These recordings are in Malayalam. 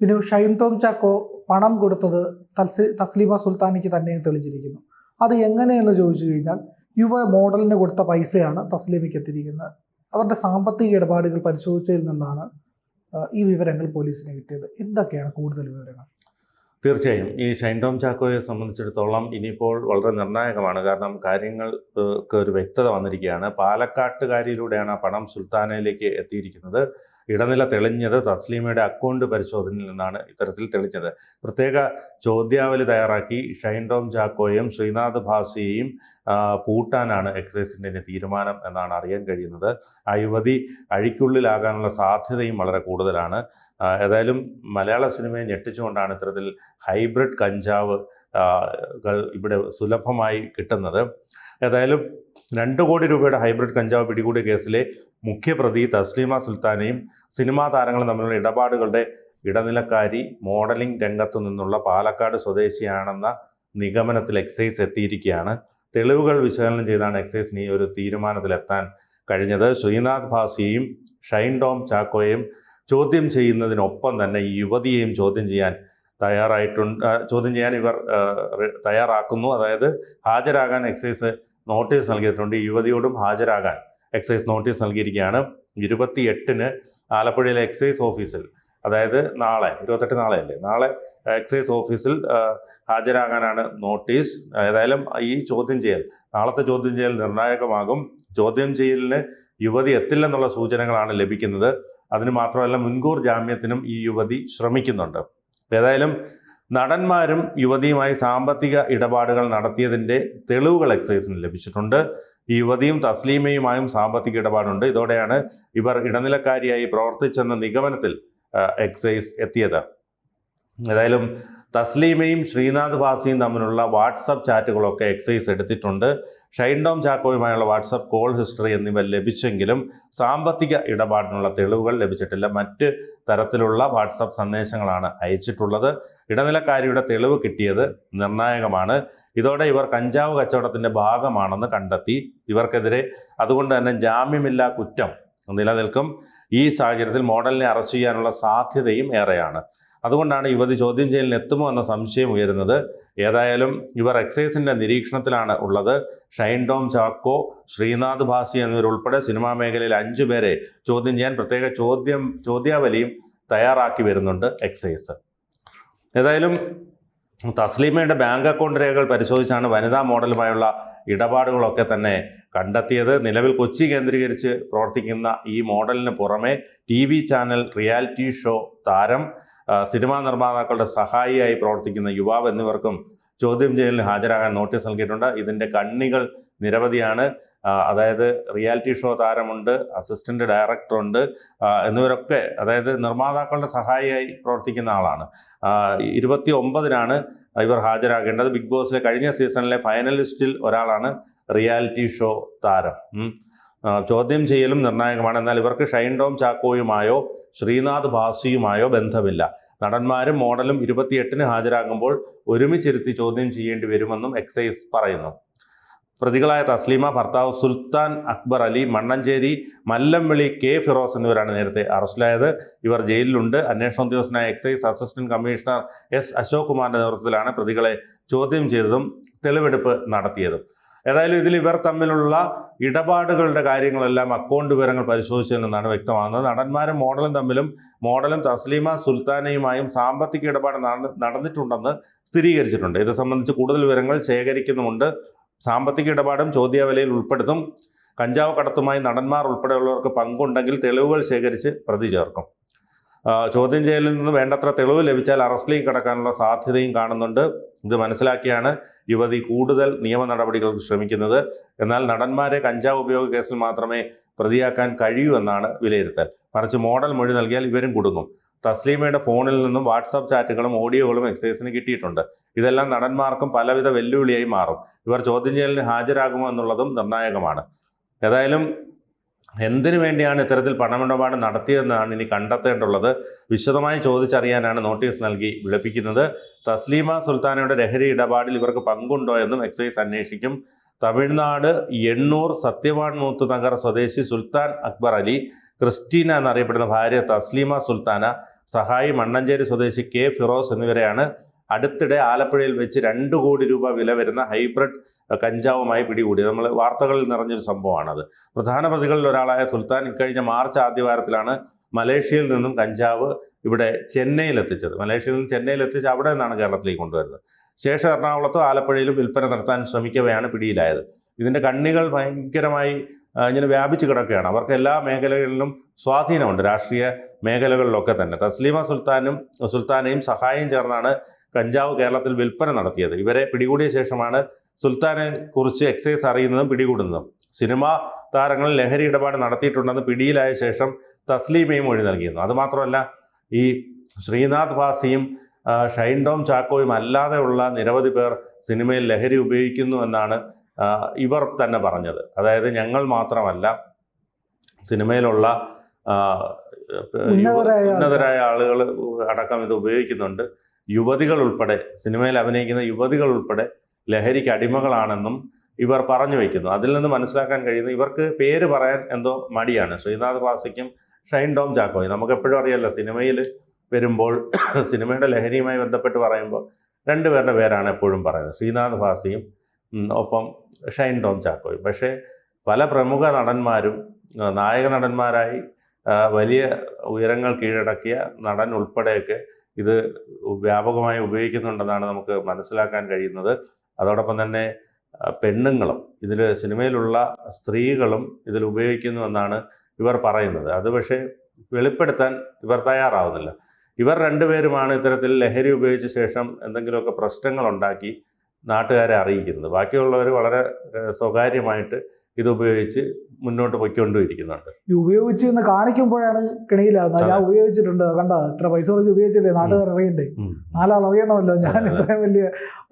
പിന്നെ ഷൈൻ ടോം ചാക്കോ പണം കൊടുത്തത് തൽസി തസ്ലീമ സുൽത്താനിക്ക് തന്നെ തെളിഞ്ഞിരിക്കുന്നു. അത് എങ്ങനെയെന്ന് ചോദിച്ചു കഴിഞ്ഞാൽ യുവ മോഡലിന് കൊടുത്ത പൈസയാണ് തസ്ലീമയ്ക്ക് എത്തിയിരിക്കുന്നത്. അവരുടെ സാമ്പത്തിക ഇടപാടുകൾ പരിശോധിച്ചതിൽ നിന്നാണ് ഈ വിവരങ്ങൾ പോലീസിന് കിട്ടിയത്. എന്തൊക്കെയാണ് കൂടുതൽ വിവരങ്ങൾ. തീർച്ചയായും. ഈ ഷൈൻ ടോം ചാക്കോയെ സംബന്ധിച്ചിടത്തോളം ഇനിയിപ്പോൾ വളരെ നിർണായകമാണ്. കാരണം കാര്യങ്ങൾക്ക് ഒരു വ്യക്തത വന്നിരിക്കുകയാണ്. പാലക്കാട്ടുകാരിയിലൂടെയാണ് ആ പണം സുൽത്താനയിലേക്ക് എത്തിയിരിക്കുന്നത്. ഇടനില തെളിഞ്ഞത് തസ്ലീമയുടെ അക്കൗണ്ട് പരിശോധനയിൽ നിന്നാണ് ഇത്തരത്തിൽ തെളിഞ്ഞത്. പ്രത്യേക ചോദ്യാവലി തയ്യാറാക്കി ഷൈൻ ടോം ചാക്കോയും ശ്രീനാഥ് ഭാസിയെയും പൂട്ടാനാണ് എക്സൈസിന്റെ തീരുമാനം എന്നാണ് അറിയാൻ കഴിയുന്നത്. ആ യുവതി അഴിക്കുള്ളിലാകാനുള്ള സാധ്യതയും വളരെ കൂടുതലാണ്. ഏതായാലും മലയാള സിനിമയെ ഞെട്ടിച്ചുകൊണ്ടാണ് ഇത്തരത്തിൽ ഹൈബ്രിഡ് കഞ്ചാവ് ഇവിടെ സുലഭമായി കിട്ടുന്നത്. ഏതായാലും രണ്ട് കോടി രൂപയുടെ ഹൈബ്രിഡ് കഞ്ചാവ് പിടികൂടിയ കേസിലെ മുഖ്യപ്രതി തസ്ലീമ സുൽത്താനയും സിനിമാ താരങ്ങളും തമ്മിലുള്ള ഇടപാടുകളുടെ ഇടനിലക്കാരി മോഡലിംഗ് രംഗത്തു നിന്നുള്ള പാലക്കാട് സ്വദേശിയാണെന്ന നിഗമനത്തിൽ എക്സൈസ് എത്തിയിരിക്കുകയാണ്. തെളിവുകൾ വിശകലനം ചെയ്താണ് എക്സൈസിന് ഈ ഒരു തീരുമാനത്തിലെത്താൻ കഴിഞ്ഞത്. ശ്രീനാഥ് ഭാസിയെയും ഷൈൻ ടോം ചാക്കോയെയും ചോദ്യം ചെയ്യുന്നതിനൊപ്പം തന്നെ ഈ യുവതിയെയും ചോദ്യം ചെയ്യാൻ തയ്യാറായിട്ടുണ്ട്. ചോദ്യം ചെയ്യാൻ ഇവർ തയ്യാറാക്കുന്നു. അതായത് ഹാജരാകാൻ എക്സൈസ് നോട്ടീസ് നൽകിയിട്ടുണ്ട്. യുവതിയോടും ഹാജരാകാൻ എക്സൈസ് നോട്ടീസ് നൽകിയിരിക്കുകയാണ്. ഇരുപത്തി എട്ടിന് ആലപ്പുഴയിലെ എക്സൈസ് ഓഫീസിൽ അതായത് നാളെ ഇരുപത്തെട്ട് നാളെയല്ലേ? നാളെ എക്സൈസ് ഓഫീസിൽ ഹാജരാകാനാണ് നോട്ടീസ്. ഏതായാലും ഈ ചോദ്യം ചെയ്യൽ നാളത്തെ ചോദ്യം ചെയ്യൽ നിർണായകമാകും. ചോദ്യം ചെയ്യലിന് യുവതി എത്തില്ലെന്നുള്ള സൂചനകളാണ് ലഭിക്കുന്നത്. അതിന് മാത്രമല്ല മുൻകൂർ ജാമ്യത്തിനും ഈ യുവതി ശ്രമിക്കുന്നുണ്ട്. ഏതായാലും നടന്മാരും യുവതിയുമായി സാമ്പത്തിക ഇടപാടുകൾ നടത്തിയതിന്റെ തെളിവുകൾ എക്സൈസിന് ലഭിച്ചിട്ടുണ്ട്. യുവതിയും തസ്ലീമയുമായും സാമ്പത്തിക ഇടപാടുണ്ട്. ഇതോടെയാണ് ഇവർ ഇടനിലക്കാരിയായി പ്രവർത്തിച്ചെന്ന നിഗമനത്തിൽ എക്സൈസ് എത്തിയത്. ഏതായാലും തസ്ലീമയും ശ്രീനാഥ് ഭാസിയും തമ്മിലുള്ള വാട്സപ്പ് ചാറ്റുകളൊക്കെ എക്സൈസ് എടുത്തിട്ടുണ്ട്. ഷൈൻഡോം ചാക്കോയുമായുള്ള വാട്സപ്പ് കോൾ ഹിസ്റ്ററി എന്നിവ ലഭിച്ചെങ്കിലും സാമ്പത്തിക ഇടപാടിനുള്ള തെളിവുകൾ ലഭിച്ചിട്ടില്ല. മറ്റ് തരത്തിലുള്ള വാട്സപ്പ് സന്ദേശങ്ങളാണ് അയച്ചിട്ടുള്ളത്. ഇടനിലക്കാരിയുടെ തെളിവ് കിട്ടിയത് നിർണായകമാണ്. ഇതോടെ ഇവർ കഞ്ചാവ് കച്ചവടത്തിന്റെ ഭാഗമാണെന്ന് കണ്ടെത്തി. ഇവർക്കെതിരെ അതുകൊണ്ട് തന്നെ ജാമ്യമില്ലാ കുറ്റം നിലനിൽക്കും. ഈ സാഹചര്യത്തിൽ മോഡലിനെ അറസ്റ്റ് ചെയ്യാനുള്ള സാധ്യതയും ഏറെയാണ്. അതുകൊണ്ടാണ് യുവതി ചോദ്യം ചെയ്യലിന് എത്തുമോ എന്ന സംശയം ഉയരുന്നത്. ഏതായാലും ഇവർ എക്സൈസിന്റെ നിരീക്ഷണത്തിലാണ് ഉള്ളത്. ഷൈൻ ടോം ചാക്കോ ശ്രീനാഥ് ഭാസി എന്നിവരുൾപ്പെടെ സിനിമാ മേഖലയിൽ അഞ്ചു പേരെ ചോദ്യം ചെയ്യാൻ പ്രത്യേക ചോദ്യം ചോദ്യാവലിയും തയ്യാറാക്കി വരുന്നുണ്ട് എക്സൈസ്. ഏതായാലും തസ്ലീമയുടെ ബാങ്ക് അക്കൗണ്ട് രേഖകൾ പരിശോധിച്ചാണ് വനിതാ മോഡലുമായുള്ള ഇടപാടുകളൊക്കെ തന്നെ കണ്ടെത്തിയത്. നിലവിൽ കൊച്ചി കേന്ദ്രീകരിച്ച് പ്രവർത്തിക്കുന്ന ഈ മോഡലിന് പുറമെ ടി ചാനൽ റിയാലിറ്റി ഷോ താരം സിനിമാ നിർമ്മാതാക്കളുടെ സഹായിയായി പ്രവർത്തിക്കുന്ന യുവാവ് എന്നിവർക്കും ചോദ്യം ചെയ്യലിന് ഹാജരാകാൻ നോട്ടീസ് നൽകിയിട്ടുണ്ട്. ഇതിന്റെ കണ്ണികൾ നിരവധിയാണ്. അതായത് റിയാലിറ്റി ഷോ താരമുണ്ട് അസിസ്റ്റന്റ് ഡയറക്ടറുണ്ട് എന്നിവരൊക്കെ അതായത് നിർമ്മാതാക്കളുടെ സഹായിയായി പ്രവർത്തിക്കുന്ന ആളാണ്. ഇരുപത്തി ഒമ്പതിനാണ് ഇവർ ഹാജരാകേണ്ടത്. ബിഗ് ബോസിലെ കഴിഞ്ഞ സീസണിലെ ഫൈനലിസ്റ്റിൽ ഒരാളാണ് റിയാലിറ്റി ഷോ താരം. ചോദ്യം ചെയ്യലും നിർണായകമാണ്. എന്നാൽ ഇവർക്ക് ഷൈൻ ടോം ചാക്കോയുമായോ ശ്രീനാഥ് ഭാസിയുമായോ ബന്ധമില്ല. നടന്മാരും മോഡലും ഇരുപത്തിയെട്ടിന് ഹാജരാകുമ്പോൾ ഒരുമിച്ചിരുത്തി ചോദ്യം ചെയ്യേണ്ടി വരുമെന്നും എക്സൈസ് പറയുന്നു. പ്രതികളായ തസ്ലീമ ഭർത്താവ് സുൽത്താൻ അക്ബർ അലി മണ്ണഞ്ചേരി മല്ലംവിളി കെ ഫിറോസ് എന്നിവരാണ് നേരത്തെ അറസ്റ്റിലായത്. ഇവർ ജയിലിലുണ്ട്. അന്വേഷണ ഉദ്യോഗസ്ഥനായ excise assistant commissioner S Ashok കുമാറിന്റെ നേതൃത്വത്തിലാണ് പ്രതികളെ ചോദ്യം ചെയ്തതും തെളിവെടുപ്പ് നടത്തിയതും. ഏതായാലും ഇതിൽ ഇവർ തമ്മിലുള്ള ഇടപാടുകളുടെ കാര്യങ്ങളെല്ലാം അക്കൗണ്ട് വിവരങ്ങൾ പരിശോധിച്ചതെന്നാണ് വ്യക്തമാകുന്നത്. നടന്മാരും മോഡലും തമ്മിലും മോഡലും തസ്ലീമ സുൽത്താനയുമായും സാമ്പത്തിക ഇടപാട് നടന്നിട്ടുണ്ടെന്ന് സ്ഥിരീകരിച്ചിട്ടുണ്ട്. ഇത് സംബന്ധിച്ച് കൂടുതൽ വിവരങ്ങൾ ശേഖരിക്കുന്നുമുണ്ട്. സാമ്പത്തിക ഇടപാടും ചോദ്യാവലിയിൽ ഉൾപ്പെടുത്തും. കഞ്ചാവ് കടത്തുമായി നടന്മാർ ഉൾപ്പെടെയുള്ളവർക്ക് പങ്കുണ്ടെങ്കിൽ തെളിവുകൾ ശേഖരിച്ച് പ്രതി ചേർക്കും. ചോദ്യം ചെയ്യലിൽ നിന്ന് വേണ്ടത്ര തെളിവ് ലഭിച്ചാൽ അറസ്റ്റിലേക്ക് കടക്കാനുള്ള സാധ്യതയും കാണുന്നുണ്ട്. ഇത് മനസ്സിലാക്കിയാണ് യുവതി കൂടുതൽ നിയമ നടപടികൾക്ക് ശ്രമിക്കുന്നത്. എന്നാൽ നടന്മാരെ കഞ്ചാവ് ഉപയോഗ കേസിൽ മാത്രമേ പ്രതിയാക്കാൻ കഴിയൂ എന്നാണ് വിലയിരുത്തൽ. മറിച്ച് മോഡൽ മൊഴി നൽകിയാൽ ഇവരും കുടുങ്ങും. തസ്ലീമയുടെ ഫോണിൽ നിന്നും വാട്സാപ്പ് ചാറ്റുകളും ഓഡിയോകളും എക്സൈസിന് കിട്ടിയിട്ടുണ്ട്. ഇതെല്ലാം നടന്മാർക്കും പലവിധ വെല്ലുവിളിയായി മാറും. ഇവർ ചോദ്യം ചെയ്യലിന് ഹാജരാകുമോ എന്നുള്ളതും നിർണായകമാണ്. ഏതായാലും എന്തിനു വേണ്ടിയാണ് ഇത്തരത്തിൽ പണമിടപാട് നടത്തിയതെന്നാണ് ഇനി കണ്ടെത്തേണ്ടുള്ളത്? വിശദമായി ചോദിച്ചറിയാനാണ് നോട്ടീസ് നൽകി വിളിപ്പിക്കുന്നത്. തസ്ലീമ സുൽത്താനയുടെ ലഹരി ഇടപാടിൽ ഇവർക്ക് പങ്കുണ്ടോ എന്നും എക്സൈസ് അന്വേഷിക്കും. തമിഴ്നാട് എണ്ണൂർ സത്യവാൺ മൂത്ത് നഗർ സ്വദേശി സുൽത്താൻ അക്ബർ അലി ക്രിസ്റ്റീന എന്നറിയപ്പെടുന്ന ഭാര്യ തസ്ലീമ സുൽത്താന സഹായി മണ്ണഞ്ചേരി സ്വദേശി കെ ഫിറോസ് എന്നിവരെയാണ് അടുത്തിടെ ആലപ്പുഴയിൽ വെച്ച് രണ്ട് കോടി രൂപ വില വരുന്ന ഹൈബ്രിഡ് കഞ്ചാവുമായി പിടികൂടി. നമ്മൾ വാർത്തകളിൽ നിറഞ്ഞൊരു സംഭവമാണത്. പ്രധാന പ്രതികളിൽ ഒരാളായ സുൽത്താൻ ഇക്കഴിഞ്ഞ മാർച്ച് ആദ്യവാരത്തിലാണ് മലേഷ്യയിൽ നിന്നും കഞ്ചാവ് ഇവിടെ ചെന്നൈയിൽ എത്തിച്ചത് മലേഷ്യയിൽ നിന്ന് ചെന്നൈയിൽ എത്തിച്ച് അവിടെ നിന്നാണ് കേരളത്തിലേക്ക് കൊണ്ടുവരുന്നത്. ശേഷം എറണാകുളത്തും ആലപ്പുഴയിലും വിൽപ്പന നടത്താൻ ശ്രമിക്കവെയാണ് പിടിയിലായത്. ഇതിന്റെ കണ്ണികൾ ഭയങ്കരമായി ഇങ്ങനെ വ്യാപിച്ചു കിടക്കുകയാണ്. അവർക്ക് എല്ലാ മേഖലകളിലും സ്വാധീനമുണ്ട്. രാഷ്ട്രീയ മേഖലകളിലൊക്കെ തന്നെ. തസ്ലീമ സുൽത്താനും സുൽത്താനയും സഹായം ചേർന്നാണ് കഞ്ചാവ് കേരളത്തിൽ വിൽപ്പന നടത്തിയത്. ഇവരെ പിടികൂടിയ ശേഷമാണ് സുൽത്താനെ കുറിച്ച് എക്സൈസ് അറിയുന്നതും പിടികൂടുന്നതും. സിനിമാ താരങ്ങൾ ലഹരി ഇടപാട് നടത്തിയിട്ടുണ്ടെന്ന് പിടിയിലായ ശേഷം തസ്ലീമയും മൊഴി നൽകിയിരുന്നു. അതുമാത്രമല്ല ഈ ശ്രീനാഥ് ഭാസിയും ഷൈൻ ടോം ചാക്കോയും അല്ലാതെയുള്ള നിരവധി പേർ സിനിമയിൽ ലഹരി ഉപയോഗിക്കുന്നു എന്നാണ് ഇവർ തന്നെ പറഞ്ഞത്. അതായത് ഞങ്ങൾ മാത്രമല്ല സിനിമയിലുള്ള ഉന്നതരായ ആളുകൾ അടക്കം ഇത് ഉപയോഗിക്കുന്നുണ്ട്. യുവതികൾ ഉൾപ്പെടെ സിനിമയിൽ അഭിനയിക്കുന്ന യുവതികൾ ഉൾപ്പെടെ ലഹരിക്ക് അടിമകളാണെന്നും ഇവർ പറഞ്ഞു വയ്ക്കുന്നു അതിൽ നിന്ന് മനസ്സിലാക്കാൻ കഴിയുന്നത് ഇവർക്ക് പേര് പറയാൻ എന്തോ മടിയാണ്. ശ്രീനാഥ് വാസിക്കും ഷൈൻ ഡോം ചാക്കോയും നമുക്ക് എപ്പോഴും അറിയാമല്ലോ സിനിമയിൽ വരുമ്പോൾ സിനിമയുടെ ലഹരിയുമായി ബന്ധപ്പെട്ട് പറയുമ്പോൾ രണ്ടുപേരുടെ പേരാണ് എപ്പോഴും പറയുന്നത്. ശ്രീനാഥ് ഭാസിയും ഒപ്പം ഷൈൻ ടോം ചാക്കോയും പക്ഷേ പല പ്രമുഖ നടന്മാരും നായക നടന്മാരായി വലിയ ഉയരങ്ങൾ കീഴടക്കിയ നടൻ ഉൾപ്പെടെയൊക്കെ ഇത് വ്യാപകമായി ഉപയോഗിക്കുന്നുണ്ടെന്നാണ് നമുക്ക് മനസ്സിലാക്കാൻ കഴിയുന്നത്. അതോടൊപ്പം തന്നെ പെണ്ണുങ്ങളും ഇതിൽ സിനിമയിലുള്ള സ്ത്രീകളും ഇതിൽ ഉപയോഗിക്കുന്നുവെന്നാണ് ഇവർ പറയുന്നത്. അത് പക്ഷേ വെളിപ്പെടുത്താൻ ഇവർ തയ്യാറാവുന്നില്ല. ഇവർ രണ്ടുപേരുമാണ് ഇത്തരത്തിൽ ലഹരി ഉപയോഗിച്ച ശേഷം എന്തെങ്കിലുമൊക്കെ പ്രശ്നങ്ങൾ ഉണ്ടാക്കി നാട്ടുകാരെ അറിയിക്കുന്നത്. ബാക്കിയുള്ളവർ വളരെ സ്വകാര്യമായിട്ട് ഇത് ഉപയോഗിച്ച് മുന്നോട്ട് പൊയ്ക്കൊണ്ടിരിക്കുന്നുണ്ട് ഈ ഉപയോഗിച്ച് എന്ന് കാണിക്കുമ്പോഴാണ് കിണിയിലാകുന്നത് ഞാൻ ഉപയോഗിച്ചിട്ടുണ്ട്. കണ്ട? ഇത്ര പൈസ മുടക്കി ഉപയോഗിച്ചില്ലേ? നാട്ടുകാർ അറിയണ്ടേ? നാലാൾ അറിയണമല്ലോ. ഞാൻ. ഇത്രയും വലിയ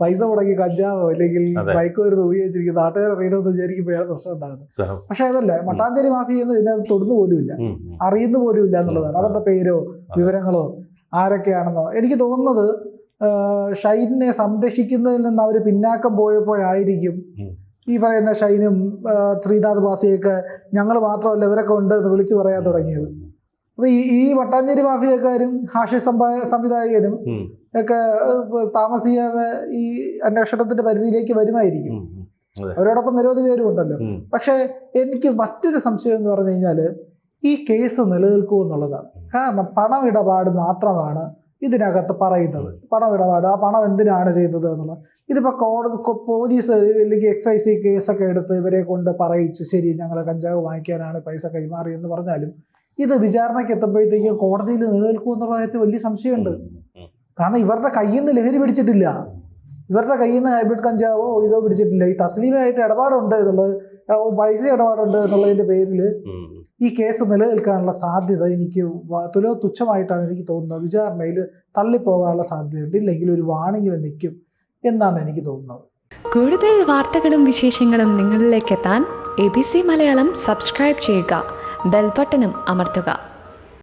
പൈസ മുടക്കി കഞ്ചാവോ അല്ലെങ്കിൽ. ബൈക്ക് വരുന്നത് ഉപയോഗിച്ചിരിക്കും നാട്ടുകാർ അറിയണമെന്ന് വിചാരിക്കുമ്പോഴാണ് പ്രശ്നം ഉണ്ടാകുന്നത്. പക്ഷെ അതല്ല മട്ടാഞ്ചേരി മാഫിയ എന്ന് ഇതിനകത്ത് തൊടുന്നു പോലുമില്ല. അറിയുന്നു പോലും ഇല്ല എന്നുള്ളതാണ്. അവരുടെ പേരോ വിവരങ്ങളോ ആരൊക്കെയാണെന്നോ. എനിക്ക് തോന്നുന്നത് ഷൈനെ ഷൈനിനെ സംരക്ഷിക്കുന്നതിൽ നിന്ന് അവർ പിന്നാക്കം പോയപ്പോഴായിരിക്കും. ഈ പറയുന്ന ഷൈനും ശ്രീനാഥ് ബാസിയൊക്കെ ഞങ്ങൾ മാത്രമല്ല ഇവരൊക്കെ ഉണ്ട് എന്ന് വിളിച്ചു പറയാൻ തുടങ്ങിയത്. അപ്പൊ ഈ ഈ വട്ടാഞ്ചേരി മാഫിയക്കാരും ഹാഷ്യ സംവിധായകനും ഒക്കെ താമസിയാതെ ഈ അന്വേഷണത്തിന്റെ പരിധിയിലേക്ക് വരുമായിരിക്കും. അവരോടൊപ്പം നിരവധി പേരും ഉണ്ടല്ലോ. പക്ഷെ പക്ഷേ എനിക്ക് മറ്റൊരു സംശയം എന്ന് പറഞ്ഞു കഴിഞ്ഞാൽ ഈ കേസ് നിലനിൽക്കൂ എന്നുള്ളതാണ് കാരണം പണമിടപാട് മാത്രമാണ് ഇതിനകത്ത് പറയുന്നത്. പണമിടപാട്. ആ പണം എന്തിനാണ് ചെയ്തത് എന്നുള്ളത് ഇതിപ്പോൾ കോടതി പോലീസ് അല്ലെങ്കിൽ എക്സൈസ് കേസൊക്കെ എടുത്ത് ഇവരെ കൊണ്ട് പറയിച്ച് ശരി ഞങ്ങൾ കഞ്ചാവ് വാങ്ങിക്കാനാണ് പൈസ കൈമാറി എന്ന് പറഞ്ഞാലും ഇത് വിചാരണയ്ക്ക് എത്തുമ്പോഴത്തേക്കും കോടതിയിൽ നിലനിൽക്കും എന്നുള്ള കാര്യത്തിൽ വലിയ സംശയമുണ്ട്. കാരണം ഇവരുടെ കയ്യിൽ നിന്ന് ലഹരി പിടിച്ചിട്ടില്ല. ഇവരുടെ കയ്യിൽ നിന്ന് ഹൈബ്രിഡ് കഞ്ചാവോ ഇതോ പിടിച്ചിട്ടില്ല. ഈ തസ്ലീമായിട്ട് ഇടപാടുണ്ട് എന്നുള്ളത് പൈസ ഇടപാടുണ്ട് എന്നുള്ളതിന്റെ പേരിൽ. ഈ കേസ് നിലനിൽക്കാനുള്ള സാധ്യത എനിക്ക് തുലോ തുച്ഛമായിട്ടാണ് എനിക്ക് തോന്നുന്നത്. വിചാരണയിൽ തള്ളിപ്പോകാനുള്ള സാധ്യതയുണ്ട്. ഇല്ലെങ്കിൽ ഒരു വാണിങ്ങിൽ നിൽക്കും എന്നാണ് എനിക്ക് തോന്നുന്നത്. കൂടുതൽ വാർത്തകളും വിശേഷങ്ങളും നിങ്ങളിലേക്ക് എത്താൻ A B C Malayalam subscribe ചെയ്യുക. ബെൽബട്ടനും അമർത്തുക.